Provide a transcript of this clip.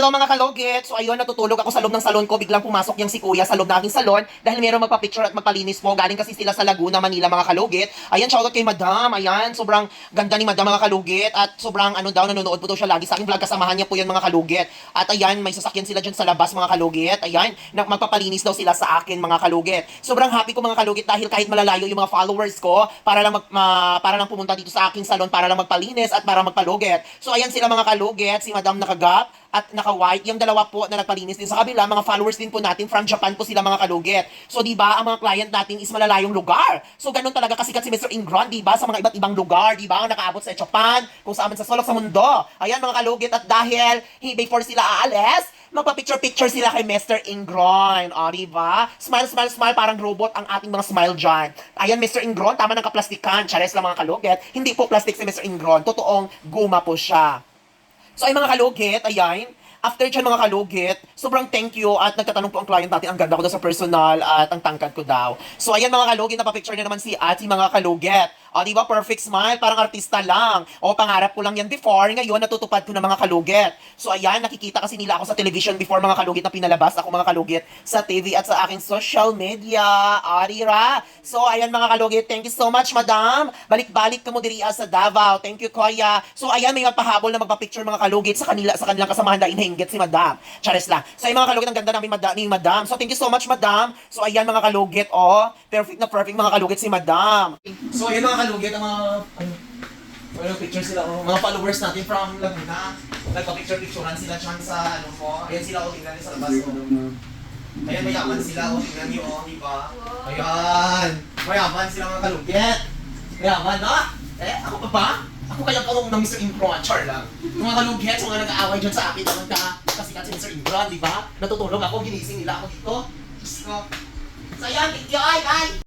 hello mga kalugit. So ayun, natutulog ako sa loob ng salon ko. Biglang pumasok yung si kuya sa loob ng aking salon dahil mayroong magpa-picture at magpalinis po. Galing kasi sila sa Laguna, Manila mga kalugit. Ayan, shoutout kay madam. Ayan, sobrang ganda ni madam mga kalugit. At sobrang ano daw, nanonood po daw siya lagi sa aking vlog. Kasamahan niya po yan mga kalugit. At ayan, may sasakyan sila dyan sa labas mga kalugit. Ayan, na magpapalinis daw sila sa akin mga kalugit. Sobrang happy ko mga kalugit dahil kahit malalayo yung mga followers ko para lang mag, ma- para lang pumunta dito sa aking salon para lang magpalinis at para magpalugit. So ayan sila mga kalugit, si Madam Nakagap at naka-white. Yung dalawa po na nagpalinis din sa kabila, mga followers din po natin from Japan po sila mga kalugit. So di ba, ang mga client natin is malalayong lugar. So ganun talaga kasikat si Mr. Ingron, di ba, sa mga iba't ibang lugar, di ba, ang nakaabot sa Japan, kung saan man sa sulok sa mundo. Ayan mga kalugit at dahil he before sila aalis, magpa-picture-picture sila kay Mr. Ingron. O, di ba? Smile, smile, smile, parang robot ang ating mga smile dyan. Ayan, Mr. Ingron, tama ng kaplastikan. Chares lang mga kalugit. Hindi po plastic si Mr. Ingron. Totoong guma po siya. So ay mga kalugit, ayan, after dyan mga kalugit, sobrang thank you at nagtatanong po ang client natin, ang ganda ko daw sa personal at ang tangkad ko daw. So ayan mga kalugit, napapicture niya naman si ate mga kalugit. O di ba, perfect smile, parang artista lang. O pangarap ko lang yan before, ngayon natutupad ko na mga kalugit. So ayan, nakikita kasi nila ako sa television before mga kalugit na pinalabas ako mga kalugit sa TV at sa aking social media. Arira. So ayan mga kalugit, thank you so much madam. Balik-balik ka mo diri sa Davao. Thank you Koya. So ayan, may magpahabol na magpa-picture mga kalugit sa kanila sa kanilang kasamahan na inahinggit si madam. Charis lang. So ay mga kalugit, ang ganda namin madam, ni madam. So thank you so much madam. So ayan mga kalugit, oh. Perfect na perfect mga kalugit si madam. So ayan mga kalugit, ang mga ano, ano, picture sila, oh, mga followers natin from Laguna. Nagpa-picture-picturean sila dyan sa ano ko. Ayan sila, oh, tingnan sa labas. Oh. Ayan, mayaman sila, oh, tingnan niyo, oh, di ba? Ayan, mayaman sila mga kalugit. Mayaman, no? Eh, ako pa ba? Ako kaya ka ng Mr. Ingron, char lang. Yung mga kalugit, yung mga nag-aaway dyan sa akin, naman ka, kasikat si Mr. Ingron, di ba? Natutulog ako, ginising nila ako dito. Diyos ko. So ayan, you, ay, ay!